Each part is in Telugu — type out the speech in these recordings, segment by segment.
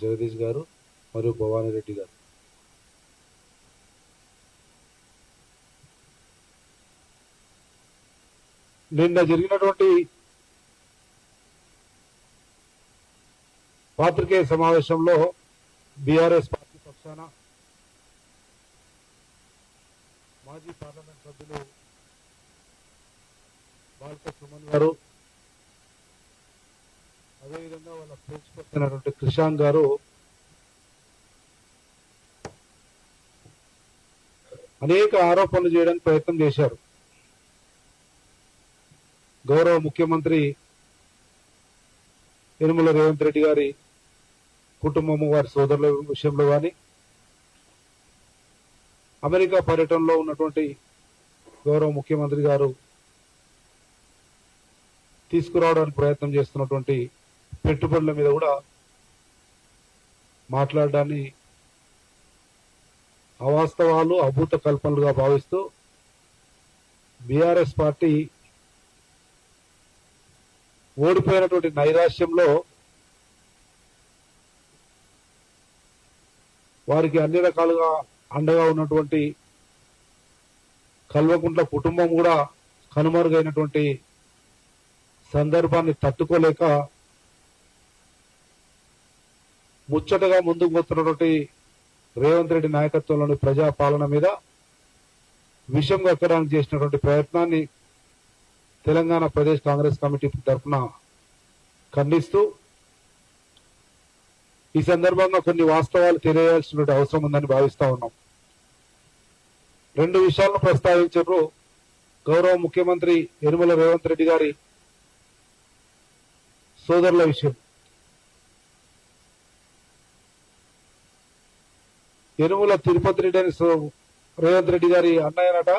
జగదీష్ గారు మరియు భవానీ రెడ్డి గారు. నిన్న జరిగినటువంటి పాత్రికేయ సమావేశంలో బీఆర్ఎస్ పార్టీ పక్షాన మాజీ పార్లమెంట్ సభ్యులు బాలక సుమన్ గారు అదేవిధంగా వాళ్ళ స్పోక్స్ అయినటువంటి క్రిషాంక్ గారు అనేక ఆరోపణలు చేయడానికి ప్రయత్నం చేశారు. గౌరవ ముఖ్యమంత్రి యనుమల రేవంత్ రెడ్డి గారి కుటుంబము వారి సోదరుల విషయంలో కానీ అమెరికా పర్యటనలో ఉన్నటువంటి గౌరవ ముఖ్యమంత్రి గారు తీసుకురావడానికి ప్రయత్నం చేస్తున్నటువంటి పెట్టుబడుల మీద కూడా మాట్లాడడాన్ని అవాస్తవాలు అభూత కల్పనలుగా భావిస్తూ బీఆర్ఎస్ పార్టీ ఓడిపోయినటువంటి నైరాశ్యంలో వారికి అన్ని రకాలుగా అండగా ఉన్నటువంటి కల్వకుంట్ల కుటుంబం కూడా కనుమరుగైనటువంటి సందర్భాన్ని తట్టుకోలేక ముచ్చటగా ముందుకు పోతున్నటువంటి రేవంత్ రెడ్డి నాయకత్వంలోని ప్రజా పాలన మీద విషం కక్కడానికి చేసినటువంటి ప్రయత్నాన్ని తెలంగాణ ప్రదేశ్ కాంగ్రెస్ కమిటీ తరఫున ఖండిస్తూ ఈ సందర్భంగా కొన్ని వాస్తవాలు తెలియాల్సినటువంటి అవసరం ఉందని భావిస్తా ఉన్నాం. రెండు విషయాలను ప్రస్తావించారు. గౌరవ ముఖ్యమంత్రి యనుమల రేవంత్ రెడ్డి గారి సోదరుల విషయం. ఎరువుల తిరుపతి రెడ్డి అని రేవంత్ రెడ్డి గారి అన్నయ్యనట.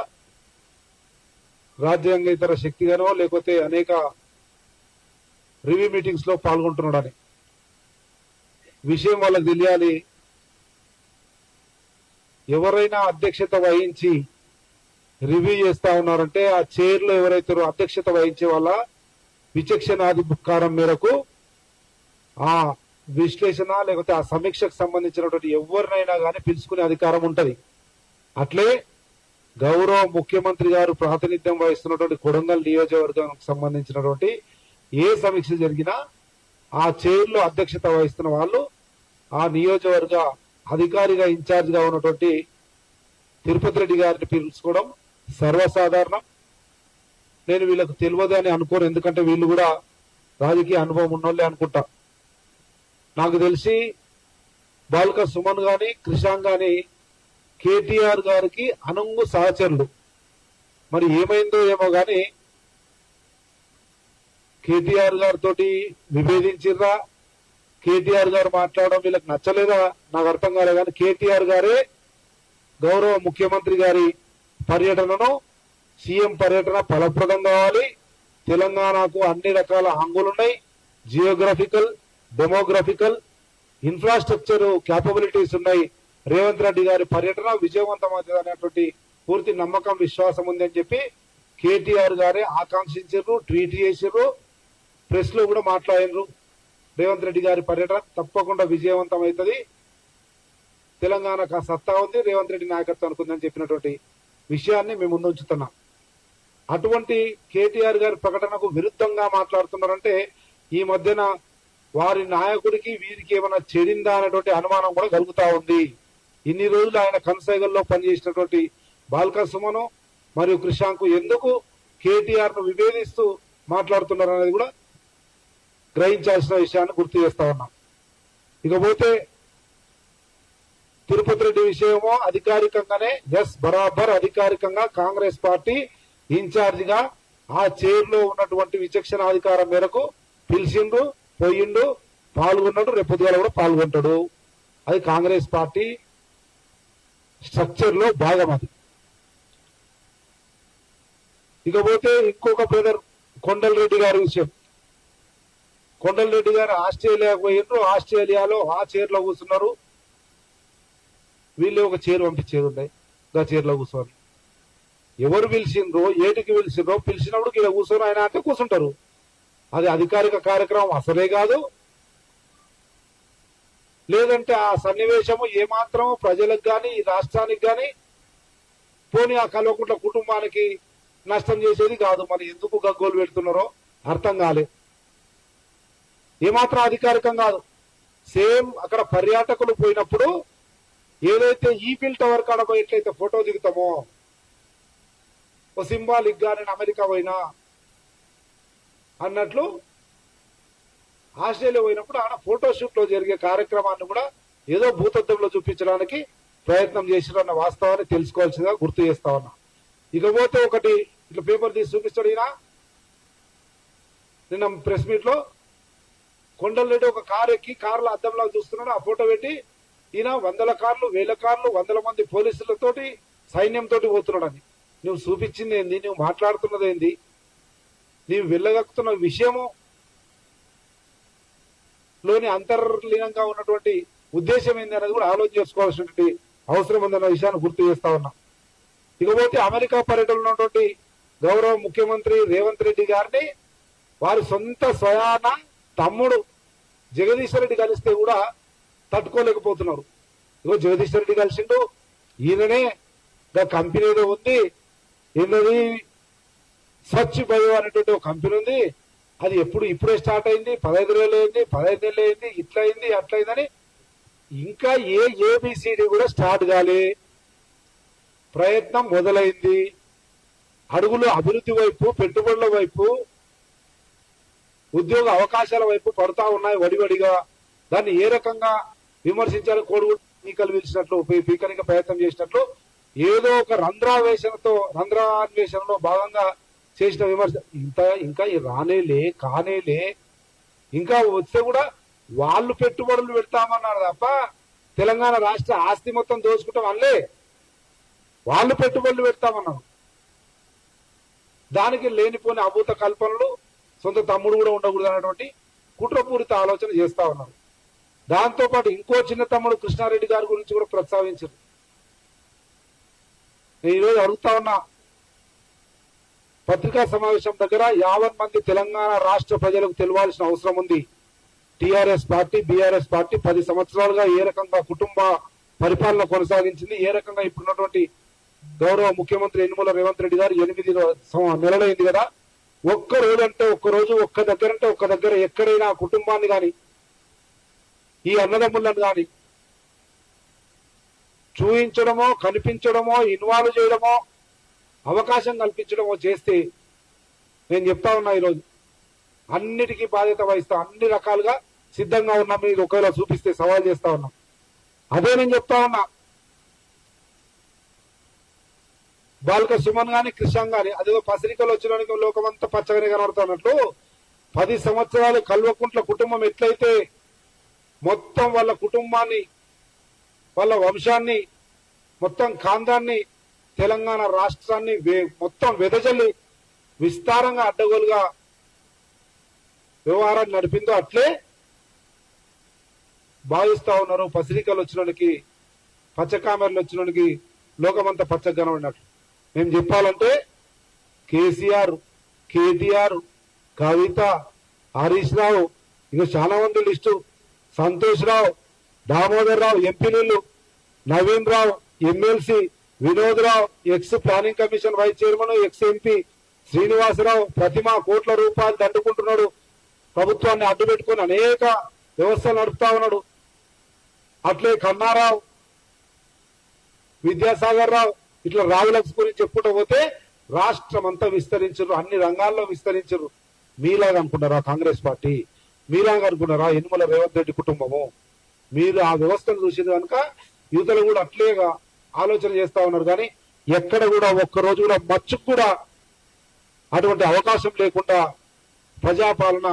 రాజ్యాంగ ఇతర శక్తిగానో లేకపోతే అనేక రివ్యూ మీటింగ్స్లో పాల్గొంటున్నాడని. విషయం వాళ్ళకి తెలియాలి. ఎవరైనా అధ్యక్షత వహించి రివ్యూ చేస్తా ఉన్నారంటే ఆ చైర్లో ఎవరైతే అధ్యక్షత వహించే వాళ్ళ విచక్షణాధికారం మేరకు ఆ విశ్లేషణ లేకపోతే ఆ సమీక్షకు సంబంధించినటువంటి ఎవరినైనా కానీ పిలుచుకునే అధికారం ఉంటుంది. అట్లే గౌరవ ముఖ్యమంత్రి గారు ప్రాతినిధ్యం వహిస్తున్నటువంటి కొడంగల్ నియోజకవర్గానికి సంబంధించినటువంటి ఏ సమీక్ష జరిగినా ఆ చైర్లో అధ్యక్షత వహిస్తున్న వాళ్ళు ఆ నియోజకవర్గ అధికారిగా ఇన్ఛార్జ్గా ఉన్నటువంటి తిరుపతి రెడ్డి గారిని పిలుచుకోవడం సర్వసాధారణం. నేను వీళ్ళకు తెలియదు అని అనుకోను ఎందుకంటే వీళ్ళు కూడా రాజకీయ అనుభవం ఉన్నోళ్ళే అనుకుంటా. నాకు తెలిసి బాల్క సుమన్ గాని కృషాంగ్ గాని కేటీఆర్ గారికి అనుంగు సహచరులు. మరి ఏమైందో ఏమో గాని కేటీఆర్ గారితో విభేదించిర్రా? కేటీఆర్ గారు మాట్లాడడం వీళ్ళకి నచ్చలేదా? నాకు అర్థం కాలే కానీ కేటీఆర్ గారే గౌరవ ముఖ్యమంత్రి గారి పర్యటనను సీఎం పర్యటన ఫలప్రదం కావాలి. తెలంగాణకు అన్ని రకాల హంగులున్నాయి. జియోగ్రఫికల్ డెమోగ్రఫికల్ ఇన్ఫ్రాస్ట్రక్చర్ క్యాపబిలిటీస్ ఉన్నాయి. రేవంత్ రెడ్డి గారి పర్యటన విజయవంతమవుతుంది అనేటువంటి పూర్తి నమ్మకం విశ్వాసం ఉందని చెప్పి కేటీఆర్ గారే ఆకాంక్షించారు ట్వీట్ చేసారు ప్రెస్లో కూడా మాట్లాడారు. రేవంత్ రెడ్డి గారి పర్యటన తప్పకుండా విజయవంతం అవుతుంది. తెలంగాణకు ఆ సత్తా ఉంది రేవంత్ రెడ్డి నాయకత్వం అనుకుందని చెప్పినటువంటి విషయాన్ని మేము ముందుంచుతున్నాం అటువంటి కేటీఆర్ గారి ప్రకటనకు విరుద్ధంగా మాట్లాడుతున్నారంటే ఈ మధ్యన వారి నాయకుడికి వీరికి ఏమైనా చెడిందా అనేటువంటి అనుమానం కూడా కలుగుతా ఉంది. ఇన్ని రోజులు ఆయన కనసైగల్లో పనిచేసినటువంటి బాల్క సుమను మరియు కృషాంకు ఎందుకు కేటీఆర్ను విభేదిస్తూ మాట్లాడుతున్నారు అనేది కూడా గ్రహించాల్సిన విషయాన్ని గుర్తు చేస్తా ఉన్నాం. ఇకపోతే తిరుపతి రెడ్డి విషయమో అధికారికంగానే ఎస్ బరాబర్ అధికారికంగా కాంగ్రెస్ పార్టీ ఇన్ఛార్జిగా ఆ చైర్లో ఉన్నటువంటి విచక్షణ అధికారం మేరకు పిలిచిండు పోయిండు పాల్గొన్నాడు రేపు పొద్దుగాల కూడా పాల్గొంటాడు. అది కాంగ్రెస్ పార్టీ స్ట్రక్చర్లో భాగం అది. ఇకపోతే ఇంకొక బ్రదర్ కొండలరెడ్డి గారి విషయం. కొండల్ రెడ్డి గారు ఆస్ట్రేలియాకు పోయిండ్రు ఆస్ట్రేలియాలో ఆ చైర్లో కూర్చున్నారు. వీళ్ళు ఒక చైర్ పంపించేది ఉన్నాయి. ఆ చైర్లో లో ఎవరు పిలిచిండ్రో ఏటికి పిలిచిండ్రో పిలిచినప్పుడు ఇలా కూర్చొని ఆయన అంటే కూర్చుంటారు. అది అధికారిక కార్యక్రమం అసలే కాదు. లేదంటే ఆ సన్నివేశము ఏమాత్రము ప్రజలకు కానీ ఈ రాష్ట్రానికి కానీ పోనీ ఆ కల్వకుంట్ల కుటుంబానికి నష్టం చేసేది కాదు. మరి ఎందుకు గగ్గోలు పెడుతున్నారో అర్థం కాలే. ఏమాత్రం అధికారికం కాదు. సేమ్ అక్కడ పర్యాటకులు పోయినప్పుడు ఏదైతే ఈఫిల్ టవర్ కాడ పోయి ఎట్లయితే ఫోటో దిగుతామో ఓ సింబాలిక్గా నేను అమెరికా పోయినా అన్నట్లు ఆస్ట్రేలియా పోయినప్పుడు ఆడ ఫోటోషూట్లో జరిగే కార్యక్రమాన్ని కూడా ఏదో భూతత్వంలో చూపించడానికి ప్రయత్నం చేసిరన్న వాస్తవాన్ని తెలుసుకోవాల్సిందిగా గుర్తు చేస్తా ఉన్నా. ఇకపోతే ఒకటి ఇట్లా పేపర్ తీసి చూపిస్తాడు ఈయన. నిన్న ప్రెస్ మీట్లో కొండలరెడ్డి ఒక కారు ఎక్కి కారులో అద్దంలో చూస్తున్నాడు. ఆ ఫోటో పెట్టి ఈయన వందల కార్లు వేల కార్లు వందల మంది పోలీసులతోటి సైన్యంతో పోతున్నాడు అని నువ్వు చూపించింది ఏంది? నువ్వు మాట్లాడుతున్నది ఏంది? నీవు వెళ్ళగక్కుతున్న విషయము లోని అంతర్లీనంగా ఉన్నటువంటి ఉద్దేశం ఏంది అనేది కూడా ఆలోచన చేసుకోవాల్సినటువంటి అవసరం ఉందన్న విషయాన్ని గుర్తు చేస్తా ఉన్నా. ఇకపోతే అమెరికా పర్యటనలో ఉన్నటువంటి గౌరవ ముఖ్యమంత్రి రేవంత్ రెడ్డి గారిని వారి సొంత స్వయాన తమ్ముడు జగదీశ్వర్ రెడ్డి కలిస్తే కూడా తట్టుకోలేకపోతున్నారు. ఇగో జగదీశ్వర్ రెడ్డి కలిసిండు ఈయననే కంపెనీలో కంపెనీ ఏదో ఉంది ఏంటది స్వచ్ఛ బయో అనేటువంటి ఒక కంపెనీ ఉంది. అది ఎప్పుడు ఇప్పుడే స్టార్ట్ అయింది. పదహైదు రోజులు అయింది పదహైదు నెలలు అయింది ఇట్లా అయింది అట్లా అయిందని ఇంకా ఏ ఏబిసిడి కూడా స్టార్ట్ కాలే. ప్రయత్నం మొదలైంది. అడుగులు అభివృద్ధి వైపు పెట్టుబడుల వైపు ఉద్యోగ అవకాశాల వైపు పడతా ఉన్నాయి వడివడిగా. దాన్ని ఏ రకంగా విమర్శించాలి కోడు ఎన్నికలు పిలిచినట్లు పీకనిక ప్రయత్నం చేసినట్లు ఏదో ఒక రంధ్రావేశనతో రంధ్రాన్వేషణలో భాగంగా చేసిన విమర్శ. ఇంత ఇంకా రానేలే కానేలే ఇంకా వస్తే కూడా వాళ్ళు పెట్టుబడులు పెడతామన్నారు తప్ప తెలంగాణ రాష్ట్ర ఆస్తి మొత్తం దోచుకుంటాం అనలే. వాళ్ళు పెట్టుబడులు పెడతామన్నారు. దానికి లేనిపోని అభూత కల్పనలు సొంత తమ్ముడు కూడా ఉండకూడదు అనేటువంటి కుట్రపూరిత ఆలోచన చేస్తా ఉన్నారు. దాంతో పాటు ఇంకో చిన్న తమ్ముడు కృష్ణారెడ్డి గారి గురించి కూడా ప్రస్తావించారు. నేను ఈరోజు అడుగుతా ఉన్నా పత్రికా సమావేశం దగ్గర యావన్ మంది తెలంగాణ రాష్ట్ర ప్రజలకు తెలియాల్సిన అవసరం ఉంది. టిఆర్ఎస్ పార్టీ బీఆర్ఎస్ పార్టీ పది సంవత్సరాలుగా ఏ రకంగా కుటుంబ పరిపాలన కొనసాగించింది ఏ రకంగా ఇప్పుడున్నటువంటి గౌరవ ముఖ్యమంత్రి యనమల రేవంత్ రెడ్డి గారు ఎనిమిది నెలలైంది కదా. ఒక్క రోజు అంటే ఒక్క రోజు ఒక్క దగ్గర అంటే ఒక్క దగ్గర ఎక్కడైనా కుటుంబాన్ని గాని ఈ అన్నదమ్ములను గాని చూయించడమో కనిపించడమో ఇన్వాల్వ్ చేయడమో అవకాశం కల్పించడమో చేస్తే నేను చెప్తా ఉన్నా ఈరోజు. అన్నిటికీ బాధ్యత వహిస్తా అన్ని రకాలుగా సిద్ధంగా ఉన్నాం మీరు ఒకవేళ చూపిస్తే సవాల్ చేస్తా ఉన్నాం. అదే నేను చెప్తా ఉన్నా. బాలక సుమన్ గాని కృష్ణ గాని అదేదో పసిరికలు వచ్చిన లోకమంతా పచ్చగానే కనబడుతున్నట్లు పది సంవత్సరాలు కల్వకుంట్ల కుటుంబం ఎట్లయితే మొత్తం వాళ్ళ కుటుంబాన్ని వాళ్ళ వంశాన్ని మొత్తం కాందాన్ని తెలంగాణ రాష్ట్రాన్ని వే- మొత్తం వెదజల్లి విస్తారంగా అడ్డగోలుగా వ్యవహారాన్ని నడిపిందో అట్లే భావిస్తా ఉన్నారు. పసిరికలు వచ్చినోడికి పచ్చ కామెరలు వచ్చినోడికి లోకమంతా పచ్చగా ఉన్నట్లు మేము చెప్పాలంటే కేసీఆర్ కేటీఆర్ కవిత హరీష్ రావు ఇంకా చాలా మంది లిస్టు. సంతోష్ రావు దామోదర్ రావు ఎంపీలు Naveen Rao MLC Vinod Rao ex planning commission vice chairman ex MP Srinivasarao Pratima కోట్ల రూపాయలు దండుకుంటున్నాడు. ప్రభుత్వాన్ని అడ్డు పెట్టుకుని అనేక వ్యవస్థలు నడుపుతా ఉన్నాడు. అట్లే కన్నారావు విద్యాసాగర్ రావు ఇట్లా రావులక్స్ గురించి చెప్పుకుంటూ పోతే రాష్ట్రం అంతా విస్తరించరు అన్ని రంగాల్లో విస్తరించరు. మీలాగా అనుకున్నారా కాంగ్రెస్ పార్టీ? మీలాగా అనుకున్నారా యనుమల రేవంత్ రెడ్డి కుటుంబము? మీరు ఆ వ్యవస్థను చూసింది కనుక యువతలు కూడా అట్లేగా ఆలోచన చేస్తా ఉన్నారు. కానీ ఎక్కడ కూడా ఒక్క రోజు కూడా మచ్చుకు కూడా అటువంటి అవకాశం లేకుండా ప్రజాపాలన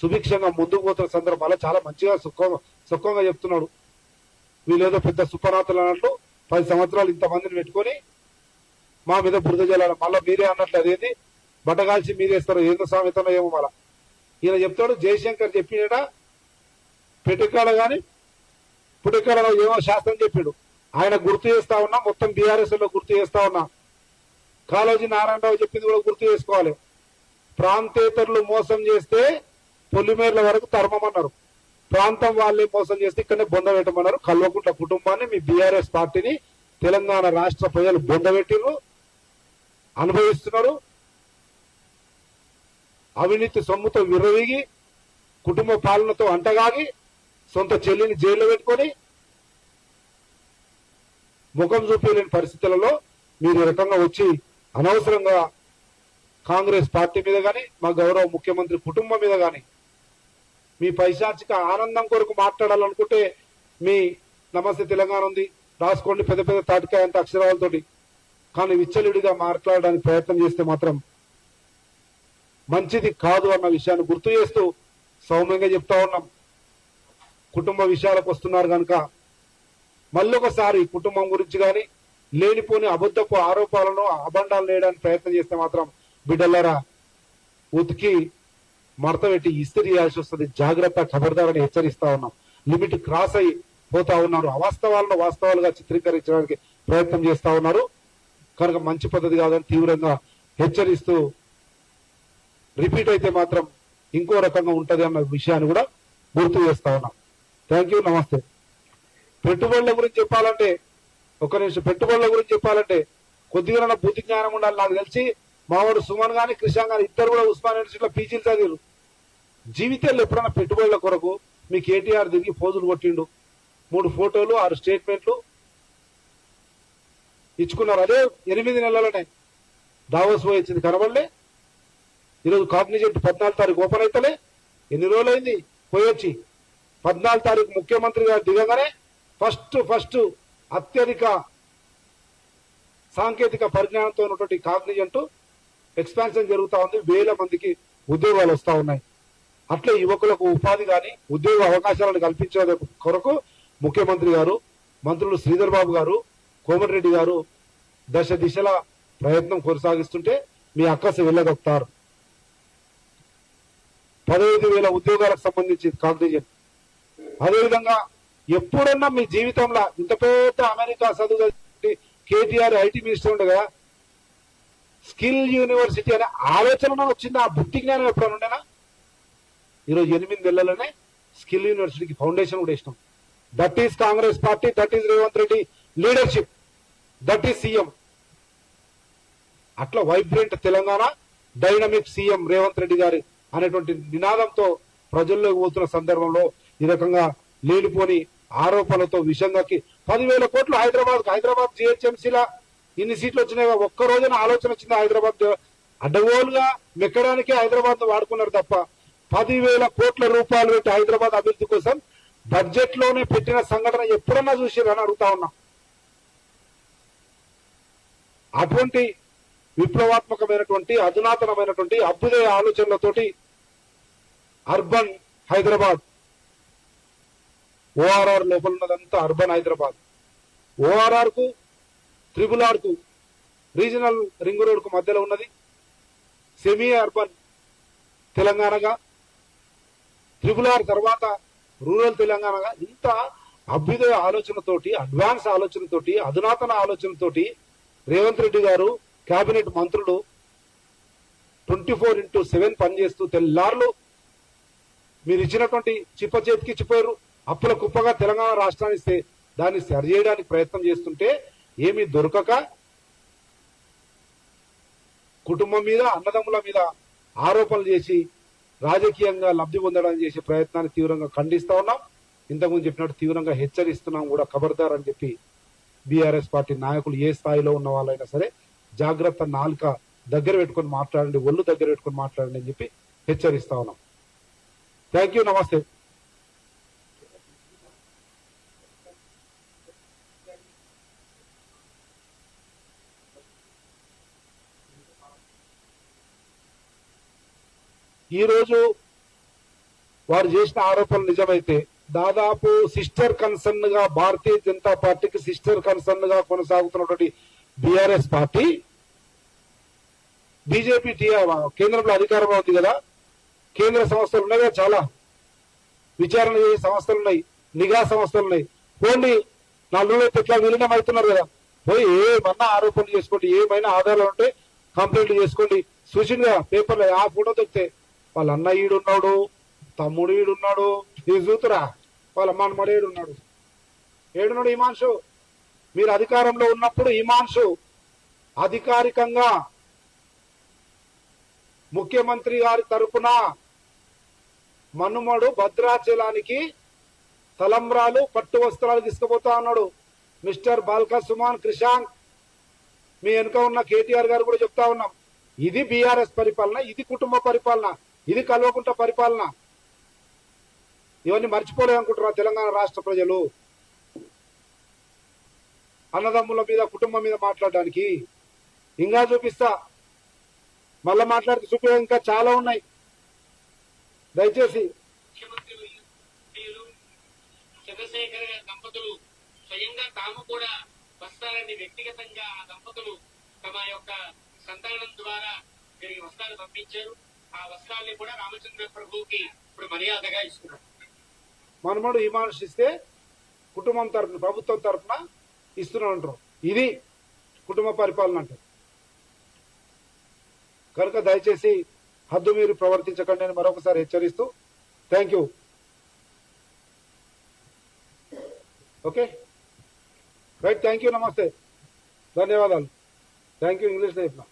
సుభిక్షంగా ముందుకు పోతున్న సందర్భాల్లో చాలా మంచిగా సుఖంగా సుఖంగా చెప్తున్నాడు. వీళ్ళేదో పెద్ద సుపరాతలు అన్నట్లు పది సంవత్సరాలు ఇంతమందిని పెట్టుకొని మా మీద బురద జల్లాలి మళ్ళీ మీరే అన్నట్లు అదేంది? బట్టగాల్చి మీరేస్తారు ఏందో సామెతనో ఏమో మళ్ళా. ఈయన చెప్తాడు జయశంకర్ చెప్పినట పెట్టుకాడ కానీ పుట్టుకాడలో ఏమో శాస్త్రం చెప్పాడు. ఆయన గుర్తు చేస్తా ఉన్నా మొత్తం బీఆర్ఎస్లో గుర్తు చేస్తా ఉన్నా. కాళోజీ నారాయణరావు చెప్పింది కూడా గుర్తు చేసుకోవాలి. ప్రాంతేతరులు మోసం చేస్తే పొలిమేర్ల వరకు తరమమన్నారు. ప్రాంతం వాళ్ళే మోసం చేస్తే ఇక్కడనే బొంద పెట్టమన్నారు. కల్వకుంట్ల కుటుంబాన్ని మీ బీఆర్ఎస్ పార్టీని తెలంగాణ రాష్ట్ర ప్రజలు బొంద అనుభవిస్తున్నారు. అవినీతి సొమ్ముతో విర్రవీగి కుటుంబ పాలనతో అంటగాగి సొంత చెల్లిని జైల్లో పెట్టుకొని ముఖం చూపించలేని పరిస్థితులలో మీరు ఈ రకంగా వచ్చి అనవసరంగా కాంగ్రెస్ పార్టీ మీద కానీ మా గౌరవ ముఖ్యమంత్రి కుటుంబం మీద కానీ మీ పైశాచిక ఆనందం కొరకు మాట్లాడాలనుకుంటే మీ నమస్తే తెలంగాణ ఉంది. రాసుకోండి పెద్ద పెద్ద తాటికాయ అంత అక్షరాలతోటి. కానీ విచ్చలుడిగా మాట్లాడడానికి ప్రయత్నం చేస్తే మాత్రం మంచిది కాదు అన్న విషయాన్ని గుర్తు చేస్తూ సౌమ్యంగా చెప్తా ఉన్నాం. కుటుంబ విషయాలకు వస్తున్నారు కనుక మళ్ళొకసారి కుటుంబం గురించి కానీ లేనిపోని అబద్ధపు ఆరోపాలను అబండాలు వేయడానికి ప్రయత్నం చేస్తే మాత్రం బిడ్డలరా ఉతికి మడత పెట్టి ఇస్త్రీ చేయాల్సి వస్తుంది. జాగ్రత్త ఖబర్దారని హెచ్చరిస్తా ఉన్నాం. లిమిట్ క్రాస్ అయి పోతా ఉన్నారు. అవాస్తవాలను వాస్తవాలుగా చిత్రీకరించడానికి ప్రయత్నం చేస్తా ఉన్నారు. కనుక మంచి పద్ధతి కాదని తీవ్రంగా హెచ్చరిస్తూ రిపీట్ అయితే మాత్రం ఇంకో రకంగా ఉంటది అన్న విషయాన్ని కూడా గుర్తు చేస్తా ఉన్నాం. థ్యాంక్ యూ నమస్తే. పెట్టుబడుల గురించి చెప్పాలంటే ఒక నిమిషం పెట్టుబడుల గురించి చెప్పాలంటే కొద్దిగా బుద్ధి జ్ఞానం ఉండాలి నాకు తెలిసి మావాడు సుమన్ గాని కృష్ణ గాని ఇద్దరు కూడా ఉస్మాన్ యూనివర్సిటీలో పీజీలు చదివారు జీవితాల్లో ఎప్పుడైనా పెట్టుబడుల కొరకు మీ కేటీఆర్ తిరిగి పోజులు కొట్టిండు? మూడు ఫోటోలు ఆరు స్టేట్మెంట్లు ఇచ్చుకున్నారు? అదే ఎనిమిది నెలలనే దావోస్ పోయి వచ్చింది కనబడలే. ఈరోజు కాగ్నిజెంట్ పద్నాలుగు తారీఖు ఓపెన్ అవుతలే ఎన్ని రోజులైంది? పోయొచ్చి పద్నాలుగు తారీఖు ముఖ్యమంత్రి గారు దిగగానే ఫస్ట్ ఫస్ట్ అత్యధిక సాంకేతిక పరిజ్ఞానంతో ఉన్నటువంటి కాగ్నిజెంట్ ఎక్స్పాన్షన్ జరుగుతూ ఉంది. వేల మందికి ఉద్యోగాలు వస్తూ ఉన్నాయి. అట్లే యువకులకు ఉపాధి కానీ ఉద్యోగ అవకాశాలను కల్పించే కొరకు ముఖ్యమంత్రి గారు మంత్రులు శ్రీధర్ బాబు గారు కోమటిరెడ్డి గారు దశ దిశల ప్రయత్నం కొనసాగిస్తుంటే మీ అక్కసు వెళ్ళగొక్తారు పదహైదు వేల ఉద్యోగాలకు సంబంధించి కాగ్నిజెంట్ అదేవిధంగా ఎప్పుడన్నా మీ జీవితంలో ఇంత పెద్ద అమెరికా చదువు కేటీఆర్ ఐటీ మినిస్టర్ ఉండగా స్కిల్ యూనివర్సిటీ అనే ఆలోచన వచ్చింది? ఆ బుద్ధి జ్ఞానం ఎప్పుడైనా ఉండేనా? ఈరోజు ఎనిమిది నెలలనే స్కిల్ యూనివర్సిటీకి ఫౌండేషన్ కూడా ఇష్టం that is Congress party that is Revanth Reddy leadership that is CM. అట్లా vibrant Telangana dynamic CM Revanth Reddy garu అనేటువంటి నినాదంతో ప్రజల్లోకి పోతున్న సందర్భంలో ఈ రకంగా లేనిపోని ఆరోపణలతో విషంగాకి పదివేల కోట్లు హైదరాబాద్ హైదరాబాద్ జిహెచ్ఎంసీలా ఇన్ని సీట్లు వచ్చినాయి. ఒక్క రోజున ఆలోచన వచ్చింది హైదరాబాద్ అడ్డగోలుగా మెక్కడానికి హైదరాబాద్ వాడుకున్నారు తప్ప పదివేల కోట్ల రూపాయలు పెట్టి హైదరాబాద్ అభివృద్ధి కోసం బడ్జెట్లోనే పెట్టిన సంఘటన ఎప్పుడన్నా చూసిరని అడుగుతా ఉన్నా. అటువంటి విప్లవాత్మకమైనటువంటి అధునాతనమైనటువంటి అభ్యుదయ ఆలోచనలతోటి అర్బన్ హైదరాబాద్ ఓఆర్ఆర్ లోపల ఉన్నదంతా అర్బన్ హైదరాబాద్. ఓఆర్ఆర్కు త్రిబుల్ ఆర్కు రీజనల్ రింగ్ రోడ్కు మధ్యలో ఉన్నది. సెమీ అర్బన్ తెలంగాణగా. త్రిబుల్ ఆర్ తర్వాత రూరల్ తెలంగాణగా. ఇంత అభ్యుదయ ఆలోచనతోటి అడ్వాన్స్ ఆలోచనతోటి అధునాతన ఆలోచనతోటి రేవంత్ రెడ్డి గారు కేబినెట్ మంత్రులు ట్వంటీ ఫోర్ ఇంటూ సెవెన్ పనిచేస్తూ తెల్లార్లు మీరు ఇచ్చినటువంటి చిప్ప చేతికి చిప్పారు అప్పుల కుప్పగా తెలంగాణ రాష్ట్రాన్ని దాన్ని సరిచేయడానికి ప్రయత్నం చేస్తుంటే ఏమీ దొరకక కుటుంబం మీద అన్నదమ్ముల మీద ఆరోపణలు చేసి రాజకీయంగా లబ్ధి పొందడానికి చేసే ప్రయత్నాన్ని తీవ్రంగా ఖండిస్తా ఉన్నాం. ఇంతకుముందు చెప్పినట్టు తీవ్రంగా హెచ్చరిస్తున్నాం కూడా ఖబర్దార్ అని చెప్పి బీఆర్ఎస్ పార్టీ నాయకులు ఏ స్థాయిలో ఉన్న వాళ్ళైనా సరే జాగ్రత్త నాలుక దగ్గర పెట్టుకొని మాట్లాడండి ఒళ్ళు దగ్గర పెట్టుకొని మాట్లాడండి అని చెప్పి హెచ్చరిస్తా ఉన్నాం. థ్యాంక్ యూ నమస్తే. ఈ రోజు వారు చేసిన ఆరోపణలు నిజమైతే దాదాపు సిస్టర్ కన్సర్న్గా భారతీయ జనతా పార్టీకి సిస్టర్ కన్సర్న్గా కొనసాగుతున్నటువంటి బీఆర్ఎస్ పార్టీ బీజేపీ కేంద్రంలో అధికారంలో ఉంది కదా. కేంద్ర సంస్థలు ఉన్నాయి కదా చాలా. విచారణ చేసే సంస్థలు ఉన్నాయి నిఘా సంస్థలు ఉన్నాయి. పోండి నాలుగు రోజులు ఎట్లా విలీనం అవుతున్నారు కదా. పోయి ఏమన్నా ఆరోపణలు చేసుకోండి ఏమైనా ఆధారాలు ఉంటే కంప్లైంట్ చేసుకోండి. చూసిందిగా పేపర్లో ఆ ఫోటో దొరికితే వాళ్ళ అన్న ఈడున్నాడు తమ్ముడు ఈడున్నాడు ఇది చూతురా వాళ్ళ మనమడు ఏడున్నాడు ఏడున్నాడు హిమాంశు మీరు అధికారంలో ఉన్నప్పుడు హిమాంశు అధికారికంగా ముఖ్యమంత్రి గారి తరపున మనుమడు భద్రాచలానికి తలంబ్రాలు పట్టు వస్త్రాలు తీసుకుపోతా ఉన్నాడు. మిస్టర్ బాల్కా సుమాన్ క్రిషాంక్ మీ వెనుక ఉన్న కేటీఆర్ గారు కూడా చెప్తా ఉన్నాం. ఇది బీఆర్ఎస్ పరిపాలన ఇది కుటుంబ పరిపాలన. ఇది కల్వకుంట పరిపాలన. ఇవన్నీ మర్చిపోలేదు తెలంగాణ రాష్ట్ర ప్రజలు. అన్నదమ్ముల మీద కుటుంబం మీద మాట్లాడడానికి. ఇంకా చూపిస్తా. మళ్ళీ మాట్లాడితే చూపే ఇంకా చాలా ఉన్నాయి. దయచేసి. చంద్రశేఖర్ దంపతులు స్వయంగా తాము కూడా వస్తారని వ్యక్తిగతంగా ఆ దంపతులు తమ యొక్క సంతానం ద్వారా తిరిగి వస్తారు పంపించారు. ఆ వస్త్రాల్ని కూడా రామచంద్ర ప్రభువుకి ఇప్పుడు మర్యాదగా ఇస్తున్నారు. మనమడు విమర్శిస్తే కుటుంబం తరపున ప్రభుత్వం తరపున ఇస్తున్నాం అంటారు. ఇది కుటుంబ పరిపాలన అంటారు. కనుక దయచేసి హద్దు మీరు ప్రవర్తించకండి అని మరొకసారి హెచ్చరిస్తూ thank you. Okay? Right thank you నమస్తే. ధన్యవాదాలు. థ్యాంక్ యూ ఇంగ్లీష్ చెప్పిన.